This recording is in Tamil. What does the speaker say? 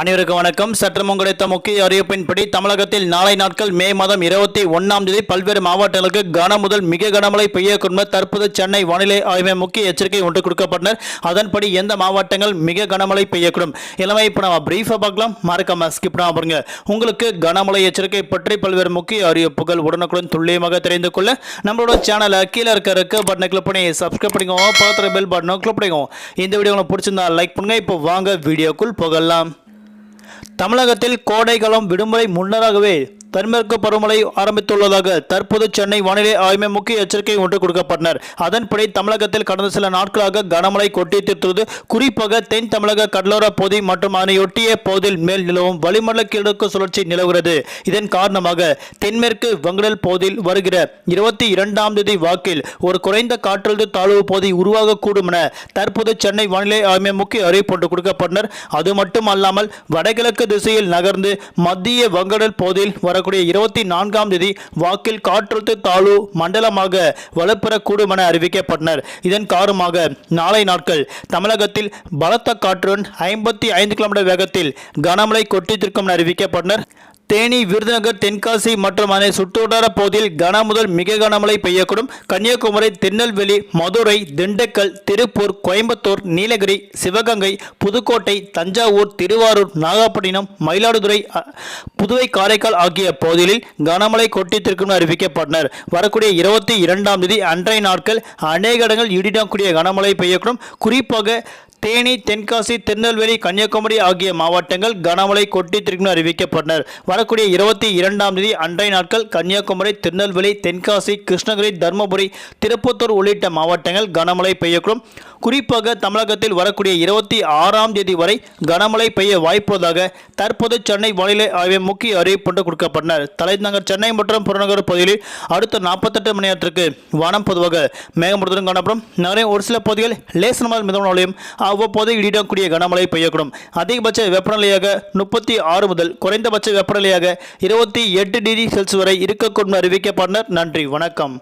அனைவருக்கும் வணக்கம். சற்றம் கிடைத்த முக்கிய அறிவிப்பின்படி தமிழகத்தில் நாளை நாட்கள் மே மாதம் இருபத்தி ஒன்னாம் தேதி பல்வேறு மாவட்டங்களுக்கு கன முதல் மிக கனமழை பெய்யக்கூடும் தற்போது சென்னை வானிலை ஆய்வு முக்கிய எச்சரிக்கை ஒன்று கொடுக்கப்பட்டனர். அதன்படி எந்த மாவட்டங்கள் மிக கனமழை பெய்யக்கூடும். எல்லாமே இப்போ நம்ம பிரீஃபாக பார்க்கலாம். மறக்காம ஸ்கிப் பண்ணாம பாருங்க. உங்களுக்கு கனமழை எச்சரிக்கை பற்றி பல்வேறு முக்கிய அறிவிப்புகள் உடனுக்குடன் துல்லியமாக தெரிந்து கொள்ள நம்மளோட சேனலை கீழே இருக்க இருக்க பட்டனை கிளிக் பண்ணி சப்ஸ்கிரைப் பண்ணிக்கோங்க. பக்கத்தில் பெல் பட்டனை கிளிக் பண்ணிக்கோங்க. இந்த வீடியோ உங்களுக்கு பிடிச்சிருந்தா லைக் பண்ணுங்க. இப்போ வாங்க வீடியோக்குள் போகலாம். தமிழகத்தில் கோடைக்காலம் விடுமுறை முன்னராகவே தென்மேற்கு பருவமழை ஆரம்பித்துள்ளதாக தற்போது சென்னை வானிலை ஆய்வு முக்கிய எச்சரிக்கை ஒன்று கொடுக்கப்பட்டனர். அதன்படி தமிழகத்தில் கடந்த சில நாட்களாக கனமழை கொட்டி தீர்த்தது குறிப்பாக தென் தமிழக கடலோர பகுதி மற்றும் அதனையொட்டிய பகுதியில் மேல் நிலவும் வளிமண்டல கிழக்கு சுழற்சி நிலவுகிறது. இதன் காரணமாக தென்மேற்கு வங்கடல் பகுதியில் வருகிற இருபத்தி இரண்டாம் தேதி வாக்கில் ஒரு குறைந்த காற்றழுத்த தாழ்வு பகுதி உருவாகக்கூடும் என தற்போது சென்னை வானிலை ஆய்வு முக்கிய அறிவிப்பு ஒன்று கொடுக்கப்பட்டனர். அது மட்டும் அல்லாமல் வடகிழக்கு திசையில் நகர்ந்து மத்திய வங்கடல் பகுதியில் வரக்கூடிய இருபத்தி நான்காம் தேதி வாக்கில் காற்றழுத்த தாழ்வு மண்டலமாக வலுப்பெறக்கூடும் என அறிவிக்கப்பட்டனர். இதன் காரணமாக நாளை நாட்கள் தமிழகத்தில் பலத்த காற்றுடன் ஐம்பத்தி ஐந்து கிலோமீட்டர் வேகத்தில் கனமழை கொட்டித்திருக்கும் என அறிவிக்கப்பட்டனர். தேனி விருதுநகர் தென்காசி மற்றும் அதனை சுற்றுவட்டார பகுதியில் கன முதல் மிக கனமழை பெய்யக்கூடும். கன்னியாகுமரி திருநெல்வேலி மதுரை திண்டுக்கல் திருப்பூர் கோயம்புத்தூர் நீலகிரி சிவகங்கை புதுக்கோட்டை தஞ்சாவூர் திருவாரூர் நாகப்பட்டினம் மயிலாடுதுறை புதுவை காரைக்கால் ஆகிய பகுதிகளில் கனமழை கொட்டித்திருக்கும் அறிவிக்கப்பட்டனர். வரக்கூடிய இருபத்தி இரண்டாம் தேதி அன்றைய நாட்கள் அநேக இடங்கள் இடிடக்கூடிய கனமழை பெய்யக்கூடும். குறிப்பாக தேனி தென்காசி திருநெல்வேலி கன்னியாகுமரி ஆகிய மாவட்டங்கள் கனமழை கொட்டித்திருக்கும் அறிவிக்கப்பட்டனர். வரக்கூடிய இருபத்தி இரண்டாம் தேதி அன்றைய நாட்கள் கன்னியாகுமரி திருநெல்வேலி தென்காசி கிருஷ்ணகிரி தருமபுரி திருப்பத்தூர் உள்ளிட்ட மாவட்டங்கள் கனமழை பெய்யக்கூடும். குறிப்பாக தமிழகத்தில் வரக்கூடிய இருபத்தி ஆறாம் தேதி வரை கனமழை பெய்ய வாய்ப்புள்ளதாக தற்போது சென்னை வானிலை ஆய்வு முக்கிய அறிவிப்பு கொடுக்கப்பட்டனர். தலைநகர் சென்னை மற்றும் புறநகர் பகுதிகளில் அடுத்த நாற்பத்தெட்டு மணி நேரத்திற்கு வானம் பொதுவாக மேகமுடன் காணப்படும். நகரின் ஒரு சில பகுதிகள் லேசனமல் மிதமான அவ்வப்போது இடிடக்கூடிய கனமழை பெய்யக்கூடும். அதிகபட்ச வெப்பநிலையாக முப்பத்தி ஆறு முதல் குறைந்தபட்ச வெப்பநிலையாக இருபத்தி எட்டு டிகிரி செல்சியஸ் வரை இருக்கக்கூடும் அறிவிக்கப்பட்டனர் நன்றி. வணக்கம்.